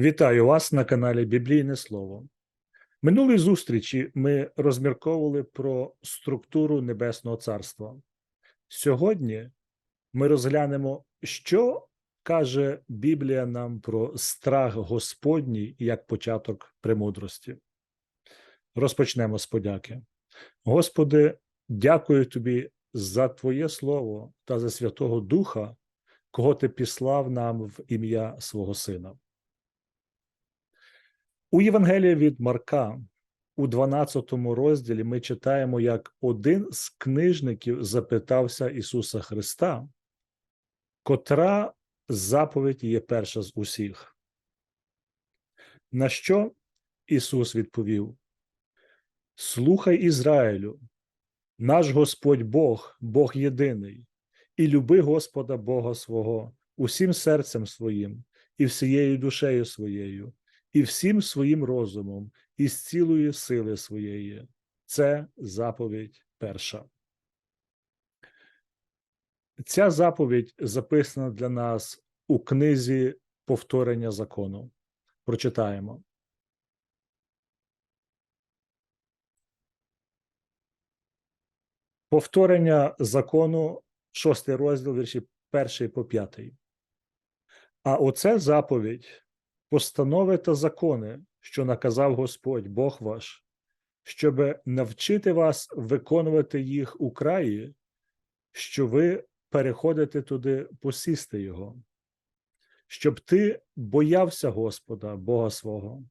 Вітаю вас на каналі Біблійне Слово. Минулої зустрічі ми розмірковували про структуру Небесного Царства. Сьогодні ми розглянемо, що каже Біблія нам про страх Господній як початок премудрості. Розпочнемо з подяки. Господи, дякую Тобі за Твоє Слово та за Святого Духа, кого Ти післав нам в ім'я свого Сина. У Євангелії від Марка у 12 розділі ми читаємо, як один з книжників запитався Ісуса Христа, котра заповідь є перша з усіх. На що Ісус відповів: Слухай Ізраїлю, наш Господь Бог, Бог єдиний, і люби Господа Бога свого усім серцем своїм і всією душею своєю і всім своїм розумом, і з цілої сили своєї. Це заповідь перша. Ця заповідь записана для нас у книзі повторення закону. Прочитаємо. Повторення закону, шостий розділ, вірші перший по п'ятий. А оце заповідь постанови та закони, що наказав Господь Бог ваш, щоб навчити вас виконувати їх у краї, що ви переходите туди посісти Його, щоб ти боявся Господа, Бога свого,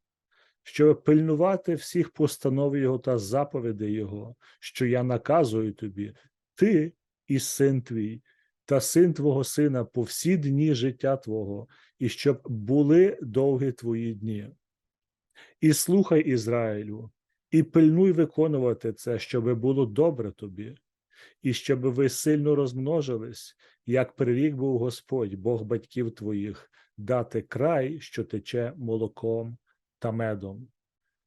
щоб пильнувати всіх постанов Його та заповідей Його, що я наказую тобі, ти і син твій, та син твого сина по всі дні життя Твого, і щоб були довгі твої дні. І слухай Ізраїлю, і пильнуй виконувати це, щоб було добре тобі, і щоб ви сильно розмножились, як прирік був Господь, Бог батьків твоїх, дати край, що тече молоком та медом.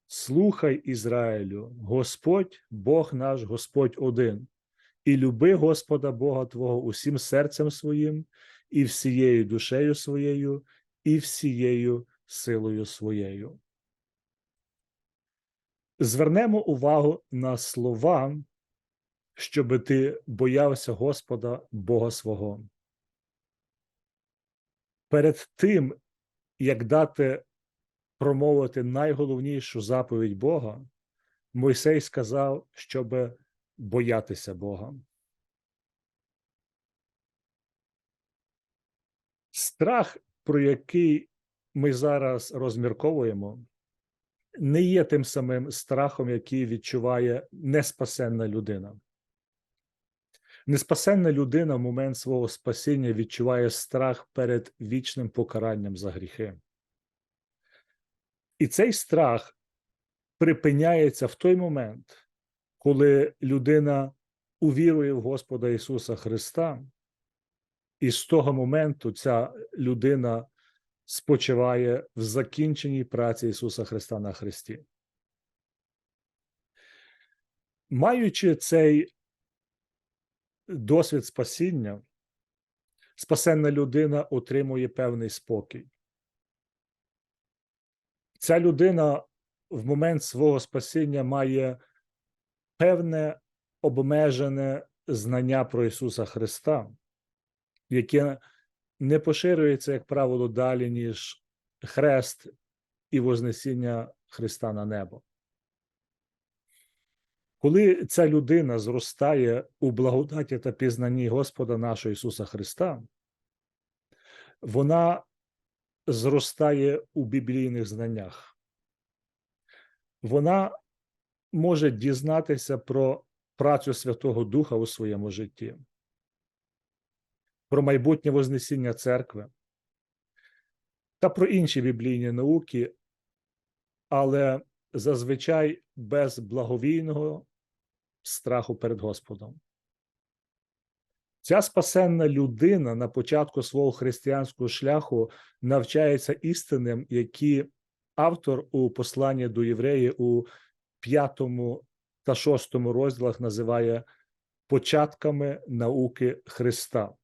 Слухай Ізраїлю, Господь, Бог наш, Господь один, і люби Господа Бога Твого усім серцем своїм, і всією душею своєю, і всією силою своєю. Звернемо увагу на слова, щоби ти боявся Господа Бога свого. Перед тим, як дати промовити найголовнішу заповідь Бога, Мойсей сказав, щоб боятися Бога. Страх, про який ми зараз розмірковуємо, не є тим самим страхом, який відчуває неспасенна людина. Неспасенна людина в момент свого спасіння відчуває страх перед вічним покаранням за гріхи. І цей страх припиняється в той момент, коли людина увірує в Господа Ісуса Христа і з того моменту ця людина спочиває в закінченій праці Ісуса Христа на Христі. Маючи цей досвід спасіння, спасенна людина отримує певний спокій. Ця людина в момент свого спасіння має певне обмежене знання про Ісуса Христа яке не поширюється, як правило, далі, ніж хрест і Вознесіння Христа на небо. Коли ця людина зростає у благодаті та пізнанні Господа нашого Ісуса Христа, вона зростає у біблійних знаннях. Вона може дізнатися про працю Святого Духа у своєму житті про майбутнє Вознесіння церкви та про інші біблійні науки, але зазвичай без благовійного страху перед Господом. Ця спасенна людина на початку свого християнського шляху навчається істинам, які автор у посланні до євреїв у п'ятому та шостому розділах називає початками науки Христа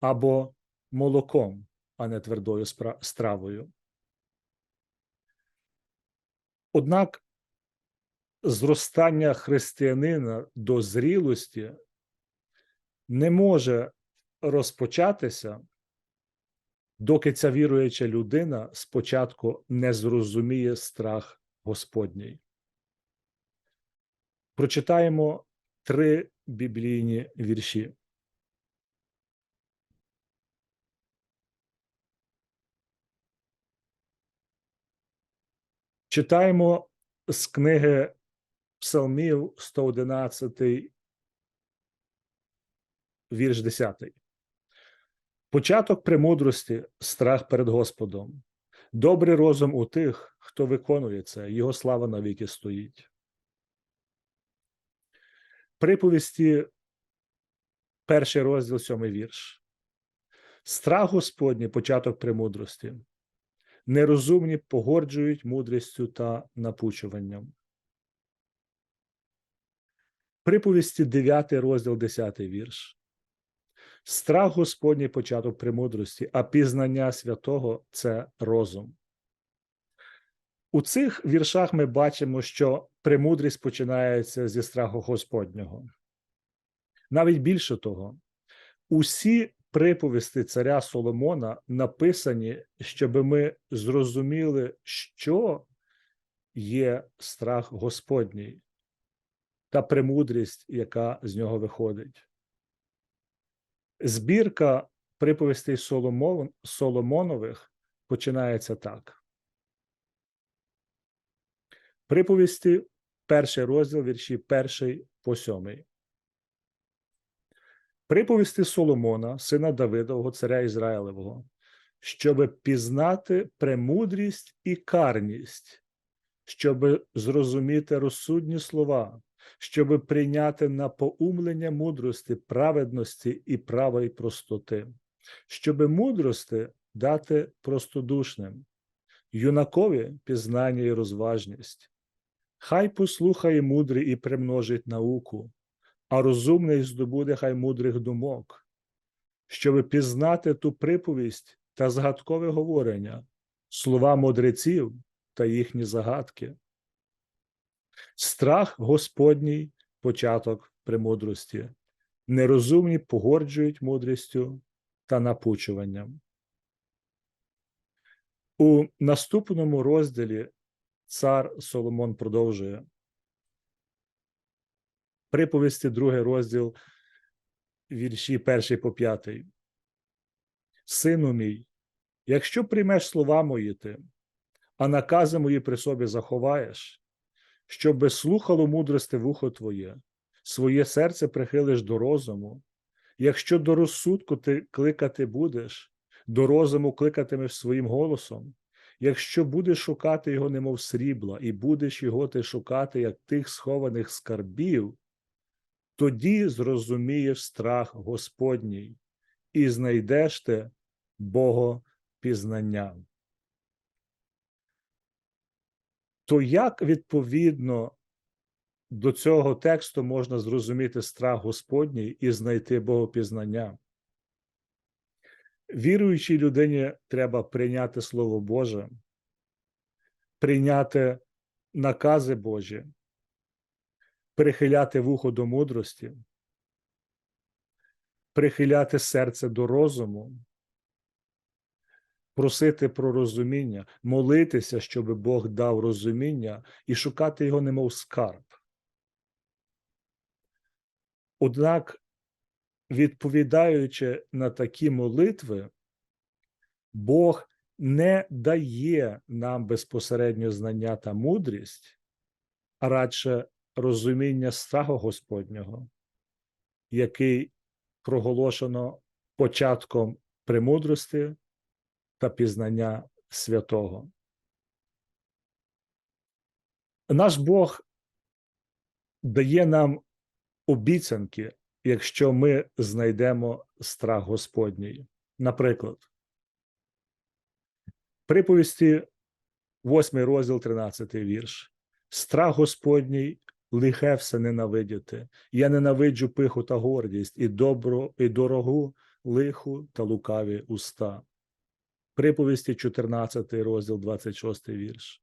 або молоком, а не твердою стравою. Однак зростання християнина до зрілості не може розпочатися, доки ця віруюча людина спочатку не зрозуміє страх Господній. Прочитаємо три біблійні вірші. Читаємо з книги Псалмів 111, вірш 10. Початок премудрості страх перед Господом. Добрий розум у тих, хто виконує це, його слава навіки стоїть. Приповісті, перший розділ, сьомий вірш. Страх Господній початок премудрості. Нерозумні погорджують мудрістю та напучуванням. Приповісті 9 розділ 10 вірш. Страх Господній початок премудрості, а пізнання святого це розум. У цих віршах ми бачимо, що премудрість починається зі страху Господнього. Навіть більше того, усі приповісти царя Соломона написані, щоб ми зрозуміли, що є страх Господній та премудрість, яка з нього виходить. Збірка приповістей Соломон, Соломонових починається так. Приповісті, перший розділ, вірші перший по сьомий. Приповісти Соломона, сина Давидового, царя Ізраїлевого, щоб пізнати премудрість і карність, щоб зрозуміти розсудні слова, щоб прийняти на поумлення мудрості, праведності і правої простоти, щоб мудрости дати простодушним, юнакові пізнання і розважність. Хай послухає мудрий і примножить науку, а розумний здобуде хай мудрих думок, щоб пізнати ту приповість та згадкове говорення, слова мудреців та їхні загадки. Страх Господній початок премудрості, нерозумні погорджують мудрістю та напучуванням. У наступному розділі цар Соломон продовжує. Приповісті, другий розділ, вірші перший по п'ятий. Сину мій, якщо приймеш слова мої ти, а накази мої при собі заховаєш, щоб слухало мудрости вухо твоє, своє серце прихилиш до розуму, якщо до розсудку ти кликати будеш, до розуму кликатимеш своїм голосом, якщо будеш шукати його, немов срібла, і будеш його ти шукати, як тих схованих скарбів, тоді зрозумієш страх Господній і знайдеш ти Богопізнання. То як відповідно до цього тексту можна зрозуміти страх Господній і знайти Богопізнання? Віруючій людині треба прийняти Слово Боже, прийняти накази Божі, прихиляти вухо до мудрості, прихиляти серце до розуму, просити про розуміння, молитися, щоб Бог дав розуміння і шукати його, немов скарб. Однак, відповідаючи на такі молитви, Бог не дає нам безпосередньо знання та мудрість, а радше розуміння страху Господнього, який проголошено початком премудрості та пізнання святого. Наш Бог дає нам обіцянки, якщо ми знайдемо страх Господній. Наприклад, приповісті, 8 розділ, 13 вірш. Страх Господній лихе все ненавидіти. Я ненавиджу пиху та гордість, і добро, і дорогу, лиху та лукаві уста. Приповісті, 14 розділ, 26 вірш.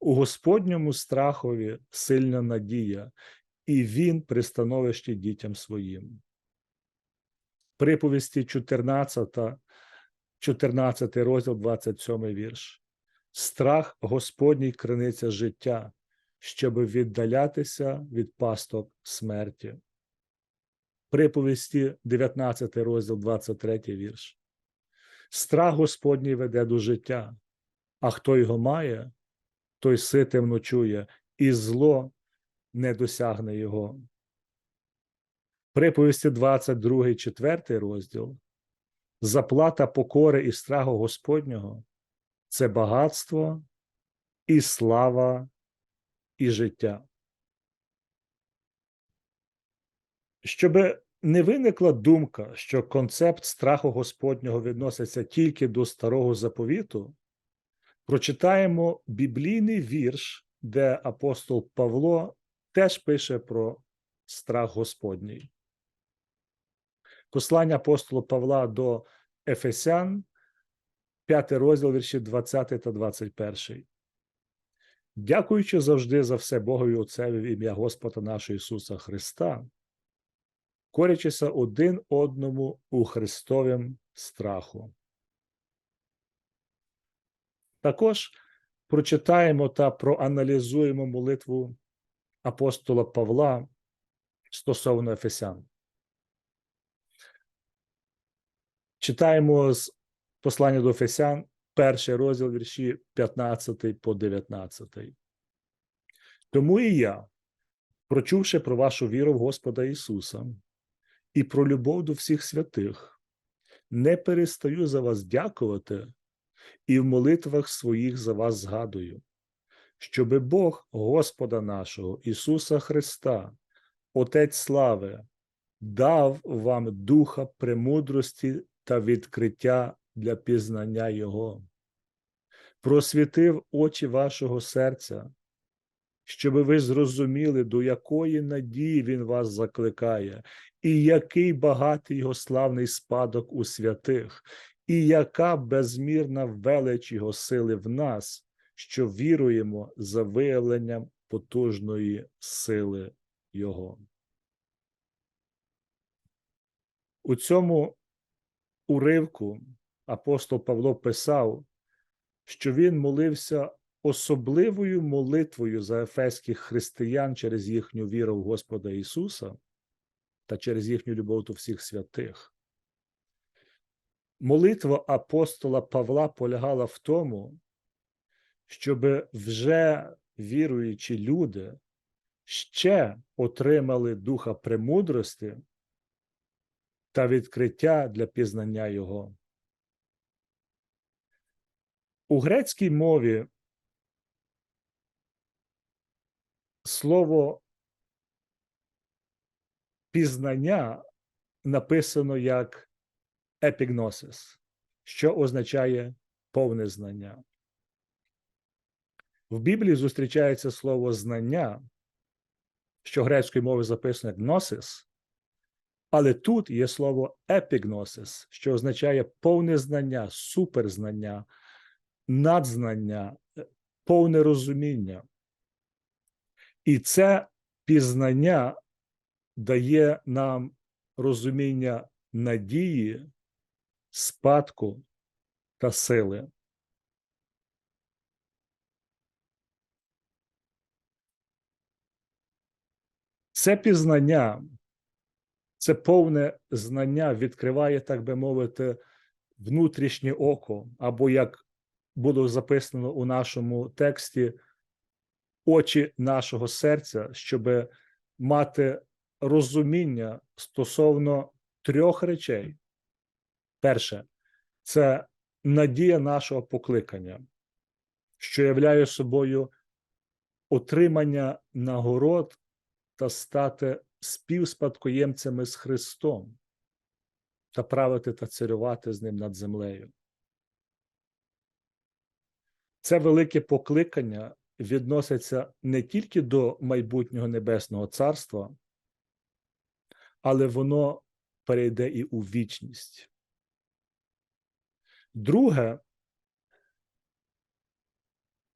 У Господньому страхові сильна надія, і він при становищі дітям своїм. Приповісті 14, 14 розділ, 27 вірш. Страх Господній криниця життя, щоб віддалятися від пасток смерті. Приповісті 19 розділ, 23 вірш. Страх Господній веде до життя, а хто його має, той ситим ночує, і зло не досягне його. Приповісті 22, 4 розділ. Заплата покори і страху Господнього це багатство і слава і життя. Щоб не виникла думка, що концепт страху Господнього відноситься тільки до старого заповіту, прочитаємо біблійний вірш, де апостол Павло теж пише про страх Господній. Послання апостола Павла до Ефесян, 5 розділ вірші 20 та 21. Дякуючи завжди за все Богові Отцеві в ім'я Господа нашого Ісуса Христа, корячися один одному у Христовім страху. Також прочитаємо та проаналізуємо молитву апостола Павла стосовно Ефесян. Читаємо з послання до Ефесян, перший розділ вірші 15 по 19. Тому і я, прочувши про вашу віру в Господа Ісуса і про любов до всіх святих, не перестаю за вас дякувати і в молитвах своїх за вас згадую, щоби Бог Господа нашого Ісуса Христа, Отець слави, дав вам духа премудрості та відкриття для пізнання Його, просвітив очі вашого серця, щоби ви зрозуміли, до якої надії Він вас закликає, і який багатий його славний спадок у святих, і яка безмірна велич Його сили в нас, що віруємо за виявленням потужної сили Його. У цьому уривку апостол Павло писав, що він молився особливою молитвою за ефеських християн через їхню віру в Господа Ісуса та через їхню любов до всіх святих. Молитва апостола Павла полягала в тому, щоб вже віруючі люди ще отримали духа премудрости та відкриття для пізнання Його. У грецькій мові слово пізнання написано як епігносис, що означає повне знання. В Біблії зустрічається слово знання, що грецькою мовою записано як гносис, але тут є слово епігносис, що означає повне знання, суперзнання, надзнання, повне розуміння. І це пізнання дає нам розуміння надії, спадку та сили. Це пізнання, це повне знання відкриває, так би мовити, внутрішнє око, або як було записано у нашому тексті, очі нашого серця, щоб мати розуміння стосовно трьох речей. Перше, це надія нашого покликання, що являє собою отримання нагород та стати співспадкоємцями з Христом та правити та царювати з ним над землею. Це велике покликання відноситься не тільки до майбутнього Небесного Царства, але воно перейде і у вічність. Друге,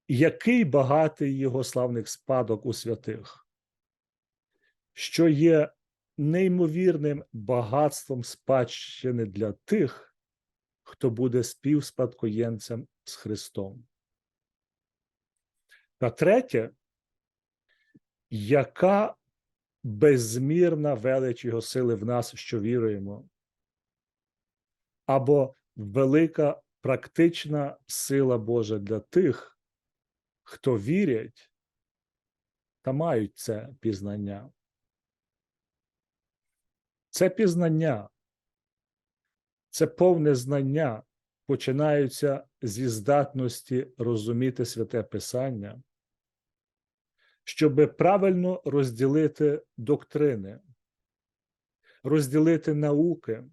який багатий його славних спадок у святих, що є неймовірним багатством спадщини для тих, хто буде співспадкоємцем з Христом. Та третє, яка безмірна велич Його сили в нас, що віруємо, або велика практична сила Божа для тих, хто вірять та мають це пізнання. Це пізнання, це повне знання починаються зі здатності розуміти святе Писання, щоб правильно розділити доктрини, розділити науки,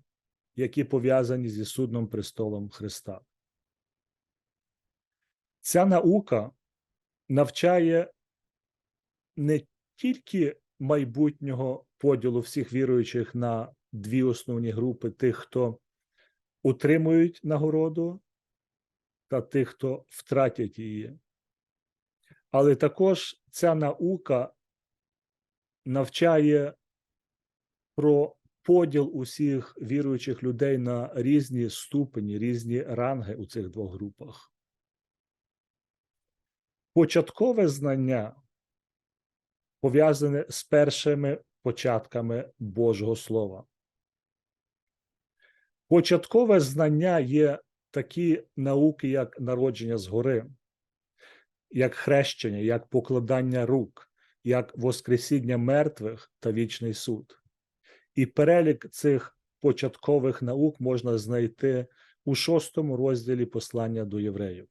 які пов'язані зі судним престолом Христа. Ця наука навчає не тільки майбутнього поділу всіх віруючих на дві основні групи: тих, хто утримують нагороду, та тих, хто втратять її. Але також ця наука навчає про поділ усіх віруючих людей на різні ступені, різні ранги у цих двох групах. Початкове знання пов'язане з першими початками Божого Слова. Початкове знання є такі науки, як народження згори, як хрещення, як покладання рук, як Воскресіння мертвих та вічний суд. І перелік цих початкових наук можна знайти у шостому розділі послання до євреїв.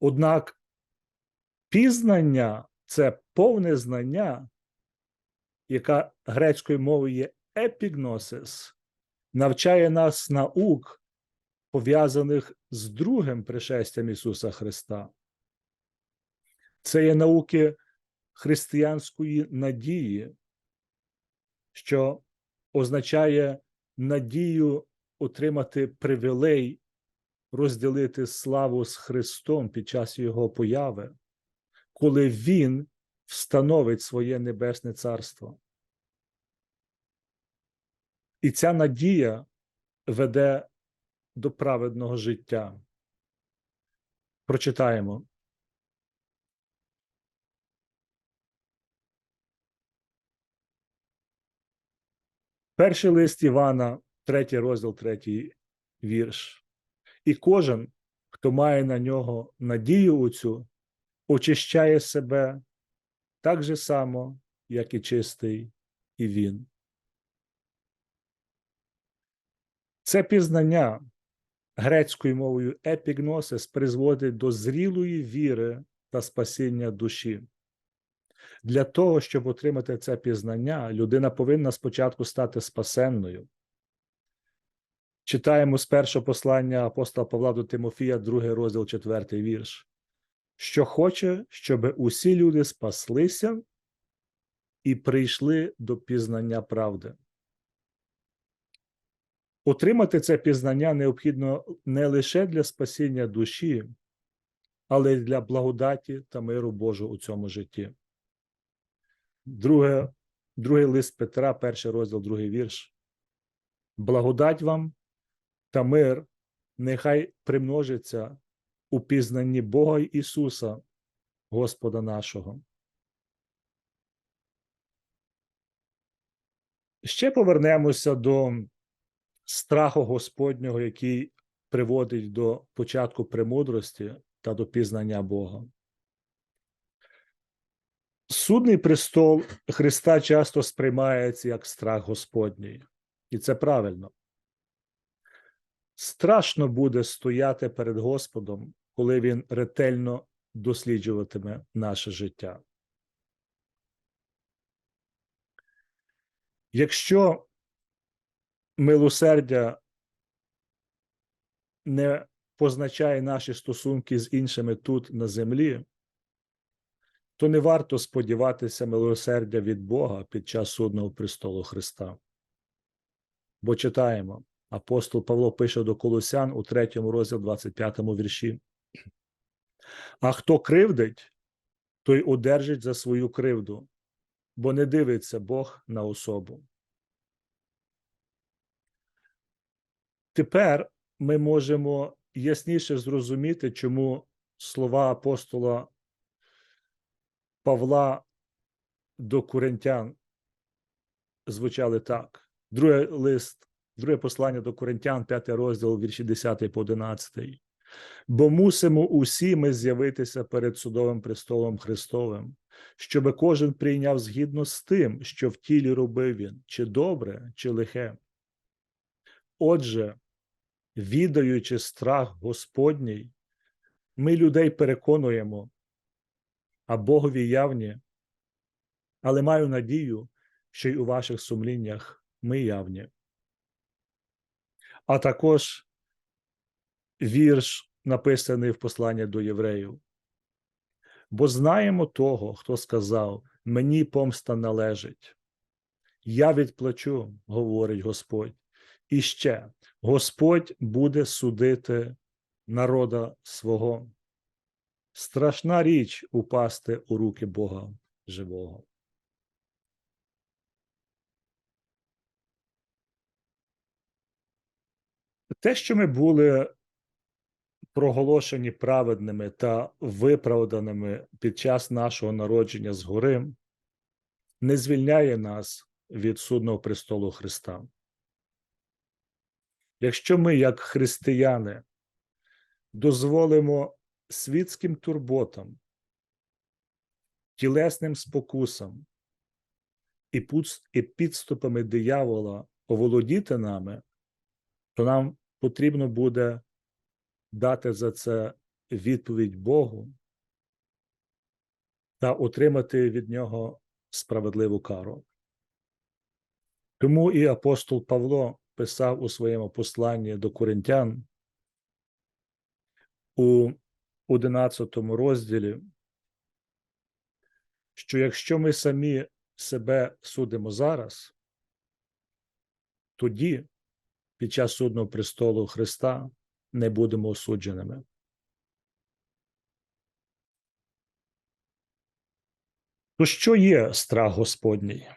Однак пізнання це повне знання, яка грецькою мовою є епігносис, навчає нас наук, пов'язаних з другим пришестям Ісуса Христа. Це є науки християнської надії, що означає надію отримати привілей, розділити славу з Христом під час Його появи, коли Він встановить своє небесне царство. І ця надія веде до праведного життя. Прочитаємо. Перший лист Івана, третій розділ, третій вірш. І кожен, хто має на нього надію у цю, очищає себе так же само, як і чистий і він. Це пізнання грецькою мовою епігносис призводить до зрілої віри та спасіння душі. Для того, щоб отримати це пізнання, людина повинна спочатку стати спасенною. Читаємо з першого послання апостола Павла до Тимофія, другий розділ, четвертий вірш, що хоче, щоб усі люди спаслися і прийшли до пізнання правди. Отримати це пізнання необхідно не лише для спасіння душі, але й для благодаті та миру Божого у цьому житті. Друге, Другий лист Петра, перший розділ, другий вірш. Благодать вам та мир нехай примножиться у пізнанні Бога Ісуса, Господа нашого. Ще повернемося до страху Господнього, який приводить до початку премудрості та до пізнання Бога. Судний престол Христа часто сприймається як страх Господній, і це правильно. Страшно буде стояти перед Господом, коли Він ретельно досліджуватиме наше життя. Якщо милосердя не позначає наші стосунки з іншими тут на землі, то не варто сподіватися милосердя від Бога під час судного престолу Христа. Бо читаємо, апостол Павло пише до Колосян у 3 розділ 25 вірші. А хто кривдить, той одержить за свою кривду, бо не дивиться Бог на особу. Тепер ми можемо ясніше зрозуміти, чому слова апостола Павла до Коринтян звучали так. Друге лист, друге послання до Коринтян, 5 розділ, вірші 10 по 11. Бо мусимо усі ми з'явитися перед судовим престолом Христовим, щоби кожен прийняв згідно з тим, що в тілі робив він, чи добре, чи лихе. Отже, відаючи страх Господній, ми людей переконуємо, а Богові явні, але маю надію, що й у ваших сумліннях ми явні. А також вірш, написаний в посланні до євреїв. Бо знаємо того, хто сказав: Мені помста належить. Я відплачу, говорить Господь. І ще Господь буде судити народа свого. Страшна річ упасти у руки Бога живого. Те, що ми були проголошені праведними та виправданими під час нашого народження згори, не звільняє нас від судного престолу Христа. Якщо ми, як християни, дозволимо світським турботам, тілесним спокусам і підступами диявола оволодіти нами, то нам потрібно буде дати за це відповідь Богу та отримати від нього справедливу кару. Тому і апостол Павло писав у своєму посланні до коринтян у 11 розділі, що якщо ми самі себе судимо зараз, тоді під час судного престолу Христа не будемо осудженими. То що є страх Господній?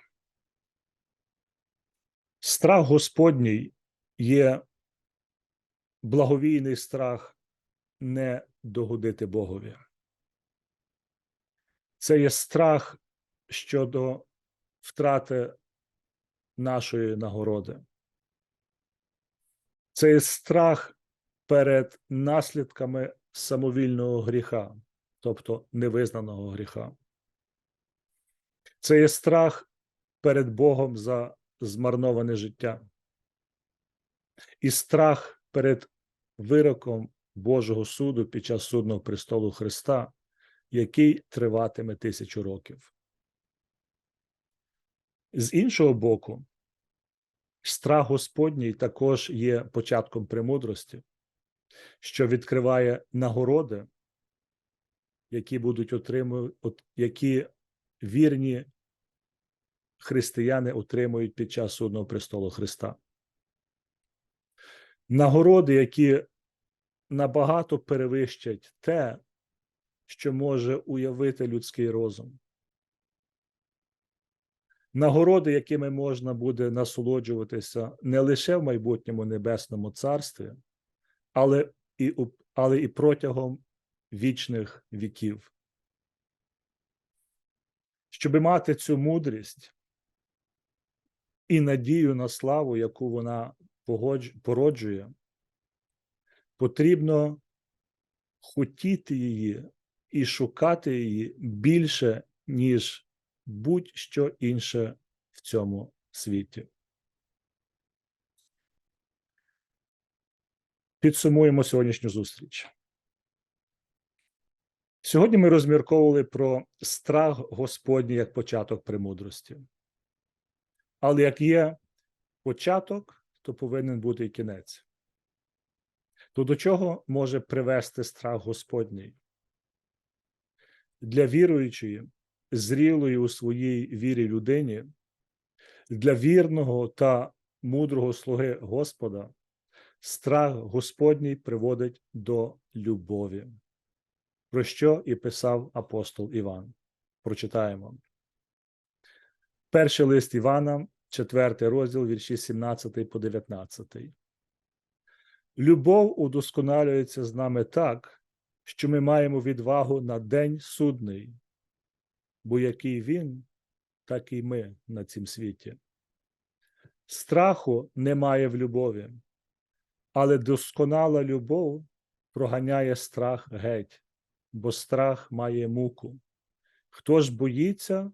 Страх Господній є благовійний страх не догодити Богові. Це є страх щодо втрати нашої нагороди. Це є страх перед наслідками самовільного гріха, тобто невизнаного гріха. Це є страх перед Богом за змарноване життя. І страх перед вироком Божого суду під час судного престолу Христа, який триватиме тисячу років. З іншого боку, страх Господній також є початком премудрості, що відкриває нагороди, які будуть отримувати, які вірні християни отримують під час судного престолу Христа. Нагороди, які набагато перевищать те, що може уявити людський розум. Нагороди, якими можна буде насолоджуватися не лише в майбутньому небесному царстві, але і, але і протягом вічних віків. Щоби мати цю мудрість і надію на славу, яку вона породжує, потрібно хотіти її і шукати її більше, ніж будь-що інше в цьому світі. Підсумуємо сьогоднішню зустріч. Сьогодні ми розмірковували про страх Господній як початок премудрості. Але як є початок, то повинен бути і кінець. То до чого може привести страх Господній? Для віруючої, зрілої у своїй вірі людині, для вірного та мудрого слуги Господа, страх Господній приводить до любові. про що і писав апостол Іван. Прочитаємо. Перший лист Івана, четвертий розділ, вірші 17 по 19. Любов удосконалюється з нами так, що ми маємо відвагу на день судний, бо який він, так і ми на цім світі. Страху немає в любові, але досконала любов проганяє страх геть, бо страх має муку. Хто ж боїться,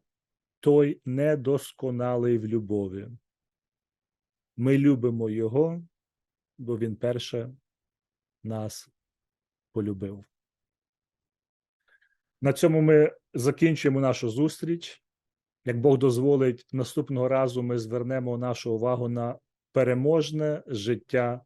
той недосконалий в любові. Ми любимо Його, бо Він перше нас полюбив. На цьому ми закінчуємо нашу зустріч. Як Бог дозволить, наступного разу ми звернемо нашу увагу на переможне життя